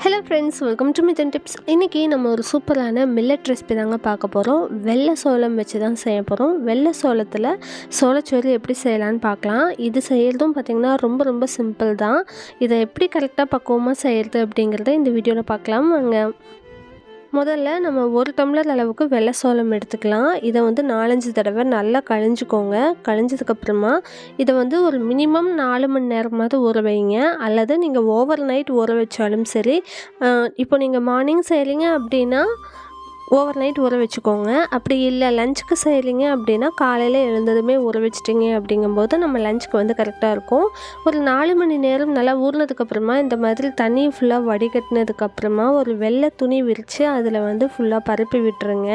Hello friends welcome to Mithan tips இன்றைக்கி நம்ம ஒரு சூப்பரான மில்லட் ரெசிபி தாங்க பார்க்க போகிறோம் வெள்ளை சோளம் வச்சு தான் செய்ய போகிறோம் வெள்ளை சோளத்தில் சோளச்சோறு எப்படி செய்யலான்னு பார்க்கலாம். இது செய்கிறதும் பார்த்திங்கன்னா ரொம்ப ரொம்ப சிம்பிள் தான். இதை எப்படி கரெக்டாக பக்குவமாக செய்கிறது அப்படிங்கிறத இந்த வீடியோவில் பார்க்கலாம். அங்கே முதல்ல நம்ம ஒரு டம்ளர் அளவுக்கு வெள்ளை சோளம் எடுத்துக்கலாம். இதை வந்து நாலஞ்சு தடவை நல்லா கழிஞ்சுக்கோங்க. கழிஞ்சதுக்கப்புறமா இதை வந்து ஒரு மினிமம் நாலு மணி நேரமாவது ஊற வைங்க. அல்லது நீங்கள் ஓவர் நைட் ஊற வச்சாலும் சரி. இப்போ நீங்கள் மார்னிங் செய்கிறீங்க அப்படின்னா ஓவர் நைட் ஊற வச்சுக்கோங்க. அப்படி இல்லை லஞ்சுக்கு செய்கிறீங்க அப்படின்னா காலையில் எழுந்ததுமே ஊற வச்சிட்டிங்க அப்படிங்கும்போது நம்ம லஞ்சுக்கு வந்து கரெக்டாக இருக்கும். ஒரு நாலு மணி நேரம் நல்லா ஊறினதுக்கப்புறமா இந்த மாதிரி தண்ணி ஃபுல்லாக வடிகட்டினதுக்கப்புறமா ஒரு வெள்ளை துணி விரித்து அதில் வந்து ஃபுல்லாக பரப்பி விட்டுருங்க.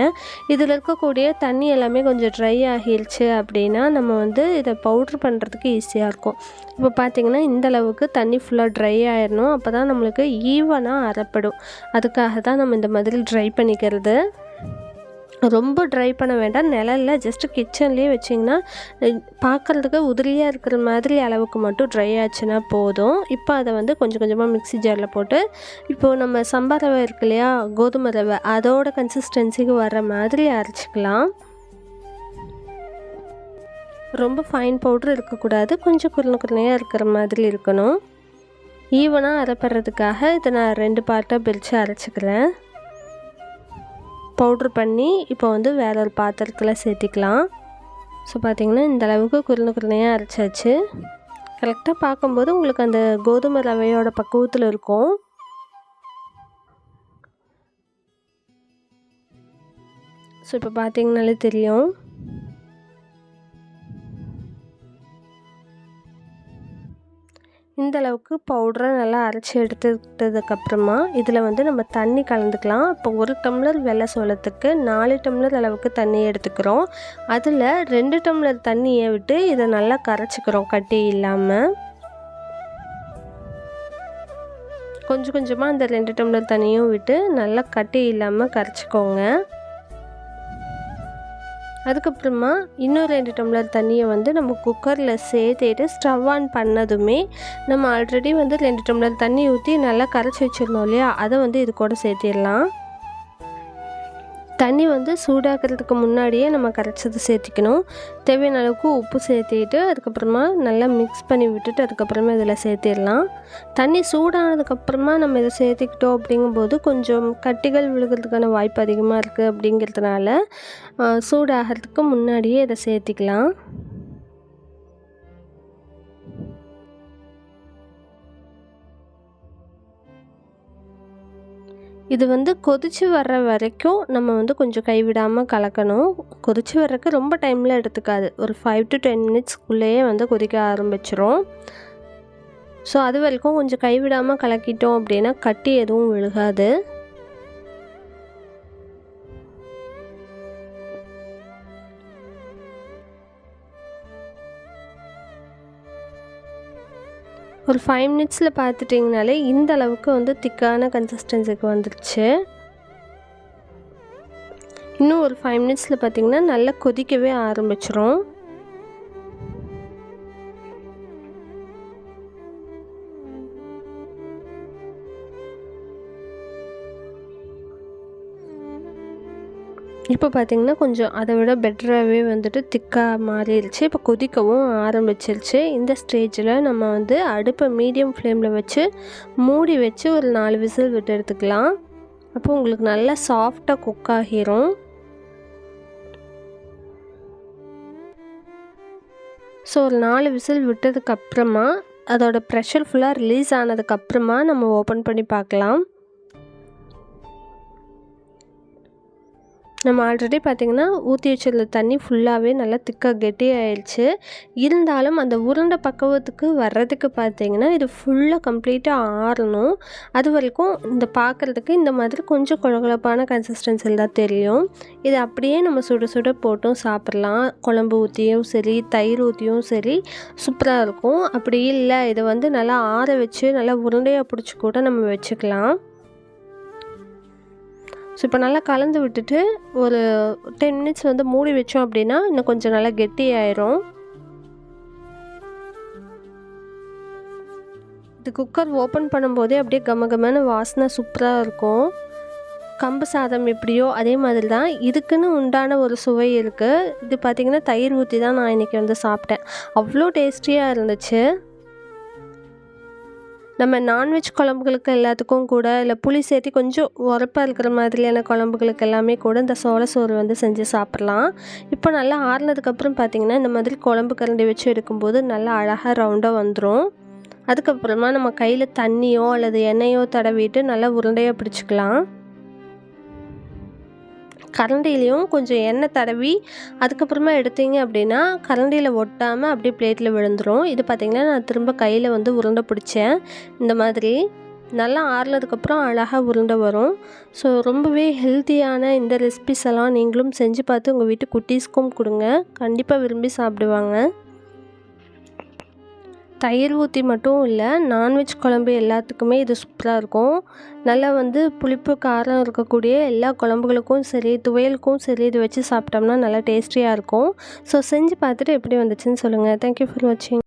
இதில் இருக்கக்கூடிய தண்ணி எல்லாமே கொஞ்சம் ட்ரை ஆகிருச்சு அப்படின்னா நம்ம வந்து இதை பவுட்ரு பண்ணுறதுக்கு ஈஸியாக இருக்கும். இப்போ பார்த்திங்கன்னா இந்தளவுக்கு தண்ணி ஃபுல்லாக ட்ரை ஆயிடணும் அப்போ தான் நம்மளுக்கு ஈவனாக அறப்படும் அதுக்காக தான் நம்ம இந்த மாதிரி ட்ரை பண்ணிக்கிறது. ரொம்ப ட்ரை பண்ண வேண்டாம். நிழலில் ஜஸ்ட்டு கிச்சன்லேயே வச்சிங்கன்னா பார்க்குறதுக்கு உதிரியாக இருக்கிற மாதிரி அளவுக்கு மட்டும் ட்ரை ஆச்சுன்னா போதும். இப்போ அதை வந்து கொஞ்சம் கொஞ்சமாக மிக்ஸி ஜாரில் போட்டு இப்போது நம்ம சம்பா ரவை இருக்கு இல்லையா கோதுமை ரவை அதோட கன்சிஸ்டன்சிக்கு வர்ற மாதிரி அரைச்சிக்கலாம். ரொம்ப ஃபைன் பவுட்ரு இருக்கக்கூடாது. கொஞ்சம் குருணை குருணையாக இருக்கிற மாதிரி இருக்கணும். ஈவனாக அரைப்படுறதுக்காக இதை நான் ரெண்டு பார்ட்டாக பிரித்து அரைச்சிக்கிறேன். பவுட்ரு பண்ணி இப்போ வந்து வேற ஒரு பாத்திரத்தில் சேர்த்திக்கலாம். ஸோ பார்த்திங்கன்னா இந்த அளவுக்கு குருணை குருணையாக அரைச்சாச்சு. கரெக்டாக பார்க்கும்போது உங்களுக்கு அந்த கோதுமை ரவையோட பக்குவத்தில் இருக்கும். ஸோ இப்போ பார்த்தீங்கனாலே தெரியும். இந்த அளவுக்கு பவுடரை நல்லா அரைச்சி எடுத்துக்கிட்டதுக்கப்புறமா இதில் வந்து நம்ம தண்ணி கலந்துக்கலாம். இப்போ ஒரு டம்ளர் வெள்ளை சோளத்துக்கு நாலு டம்ளர் அளவுக்கு தண்ணி எடுத்துக்கிறோம். அதில் ரெண்டு டம்ளர் தண்ணியை விட்டு இதை நல்லா கரைச்சிக்கிறோம் கட்டி இல்லாமல் கொஞ்சம் கொஞ்சமாக அந்த ரெண்டு டம்ளர் தண்ணியும் விட்டு நல்லா கட்டி இல்லாமல் கரைச்சிக்கோங்க. அதுக்கப்புறமா இன்னும் ரெண்டு டம்ளர் தண்ணியை வந்து நம்ம குக்கரில் சேர்த்துட்டு ஸ்டவ் ஆன் பண்ணதுமே நம்ம ஆல்ரெடி வந்து ரெண்டு டம்ளர் தண்ணி ஊற்றி நல்லா கரைச்சி வச்சுருந்தோம் இல்லையா? அதை வந்து இது கூட சேர்த்திடலாம். தண்ணி வந்து சூடாக்கிறதுக்கு முன்னாடியே நம்ம கரைச்சது சேர்த்திக்கணும். தேவையான அளவுக்கு உப்பு சேர்த்திட்டு அதுக்கப்புறமா நல்லா மிக்ஸ் பண்ணி விட்டுட்டு அதுக்கப்புறமா இதில் சேர்த்திடலாம். தண்ணி சூடானதுக்கப்புறமா நம்ம இதை சேர்த்திக்கிட்டோம் அப்படிங்கும்போது கொஞ்சம் கட்டிகள் விழுகிறதுக்கான வாய்ப்பு அதிகமாக இருக்குது அப்படிங்கிறதுனால சூடாகிறதுக்கு முன்னாடியே இதை சேர்த்திக்கலாம். இது வந்து கொதித்து வர்ற வரைக்கும் நம்ம வந்து கொஞ்சம் கைவிடாமல் கலக்கணும். கொதித்து வர்றதுக்கு ரொம்ப டைமில் எடுத்துக்காது. ஒரு ஃபைவ் டு டென் மினிட்ஸ்க்குள்ளேயே வந்து கொதிக்க ஆரம்பிச்சிரும். ஸோ அது வரைக்கும் கொஞ்சம் கைவிடாமல் கலக்கிட்டோம் அப்படின்னா கட்டி எதுவும் விழுகாது. ஒரு ஃபைவ் மினிட்ஸில் பார்த்துட்டிங்கனாலே இந்த அளவுக்கு வந்து திக்கான கன்சிஸ்டன்சிக்கு வந்துடுச்சு இன்னும் ஒரு ஃபைவ் மினிட்ஸில் பார்த்திங்கன்னா நல்லா கொதிக்கவே ஆரம்பிச்சிரும். இப்போ பார்த்திங்கன்னா கொஞ்சம் அதை விட பெட்டராகவே வந்துட்டு திக்காக மாறிடுச்சு. இப்போ கொதிக்கவும் ஆரம்பிச்சிருச்சு. இந்த ஸ்டேஜில் நம்ம வந்து அடுப்பை மீடியம் ஃப்ளேமில் வச்சு மூடி வச்சு ஒரு நாலு விசில் விட்டு எடுத்துக்கலாம். அப்போ உங்களுக்கு நல்லா சாஃப்டாக குக் ஆகிரும். ஸோ ஒரு நாலு விசில் விட்டதுக்கப்புறமா அதோட ப்ரெஷர் ஃபுல்லாக ரிலீஸ் ஆனதுக்கப்புறமா நம்ம ஓப்பன் பண்ணி பார்க்கலாம். நம்ம ஆல்ரெடி பார்த்திங்கன்னா ஊற்றி வச்சிருந்த தண்ணி ஃபுல்லாகவே நல்லா திக்காக கெட்டியாயிடுச்சு இருந்தாலும் அந்த உருண்டை பக்குவத்துக்கு வர்றதுக்கு பார்த்திங்கன்னா இது ஃபுல்லாக கம்ப்ளீட்டாக ஆறணும். அது வரைக்கும் இந்த பார்க்குறதுக்கு இந்த மாதிரி கொஞ்சம் குழகுழப்பான கன்சிஸ்டன்சியில் தான் தெரியும். இது அப்படியே நம்ம சுட சுட போட்டும் சாப்பிட்லாம். குழம்பு ஊற்றியும் சரி தயிர் ஊற்றியும் சரி சூப்பராக இருக்கும். அப்படி இல்லை இதை வந்து நல்லா ஆற வச்சு நல்லா உருண்டையாக பிடிச்சி கூட நம்ம வச்சுக்கலாம். ஸோ இப்போ நல்லா கலந்து விட்டுட்டு ஒரு டென் மினிட்ஸ் வந்து மூடி வச்சோம் அப்படின்னா இன்னும் கொஞ்சம் நல்லா கெட்டி ஆயிரும் இது குக்கர் ஓப்பன் பண்ணும்போதே அப்படியே கம கமன்னு வாசனை சூப்பராக இருக்கும். கம்பு சாதம் எப்படியோ அதே மாதிரி தான் இதுக்குன்னு உண்டான ஒரு சுவை இருக்குது இது பார்த்திங்கன்னா தயிர் ஊற்றி தான் நான் இன்றைக்கி வந்து சாப்பிட்டேன். அவ்வளோ டேஸ்டியாக இருந்துச்சு. நம்ம நான்வெஜ் குழம்புகளுக்கு எல்லாத்துக்கும் கூட இல்லை புளி சேர்த்து கொஞ்சம் உரப்பாக இருக்கிற மாதிரியான குழம்புகளுக்கு எல்லாமே கூட இந்த சோள சோறு வந்து செஞ்சு சாப்பிட்லாம். இப்போ நல்லா ஆறுனதுக்கப்புறம் பார்த்திங்கன்னா இந்த மாதிரி குழம்பு கரண்டி வச்சு எடுக்கும்போது நல்லா அழகாக ரவுண்டாக வந்துடும் அதுக்கப்புறமா நம்ம கையில் தண்ணியோ அல்லது எண்ணெயோ தடவிட்டு நல்லா உருண்டையாக பிடிச்சிக்கலாம். கரண்டிலையும் கொஞ்சம் எண்ணெய் தடவி அதுக்கப்புறமா எடுத்தீங்க அப்படின்னா கரண்டியில் ஒட்டாமல் அப்படியே பிளேட்டில் விழுந்துடும் இது பார்த்திங்கன்னா நான் திரும்ப கையில் வந்து உருண்டை பிடிச்சேன். இந்த மாதிரி நல்லா ஆறுனதுக்கப்புறம் அழகாக உருண்டை வரும். ஸோ ரொம்பவே ஹெல்த்தியான இந்த ரெசிபிஸ் எல்லாம் நீங்களும் செஞ்சு பார்த்து உங்கள் வீட்டு குட்டீஸ்க்கும் கொடுங்க. கண்டிப்பாக விரும்பி சாப்பிடுவாங்க. தயிர் ஊற்றி மட்டும் இல்லை நான்வெஜ் குழம்பு எல்லாத்துக்குமே இது சூப்பராக இருக்கும். நல்லா வந்து புளிப்பு காரம் இருக்கக்கூடிய எல்லா குழம்புகளுக்கும் சரி துவையலுக்கும் சரி இது வச்சு சாப்பிட்டோம்னா நல்லா டேஸ்டியாக இருக்கும். ஸோ செஞ்சு பார்த்துட்டு எப்படி வந்துச்சுன்னு சொல்லுங்கள் தேங்க்யூ ஃபார் வாட்சிங்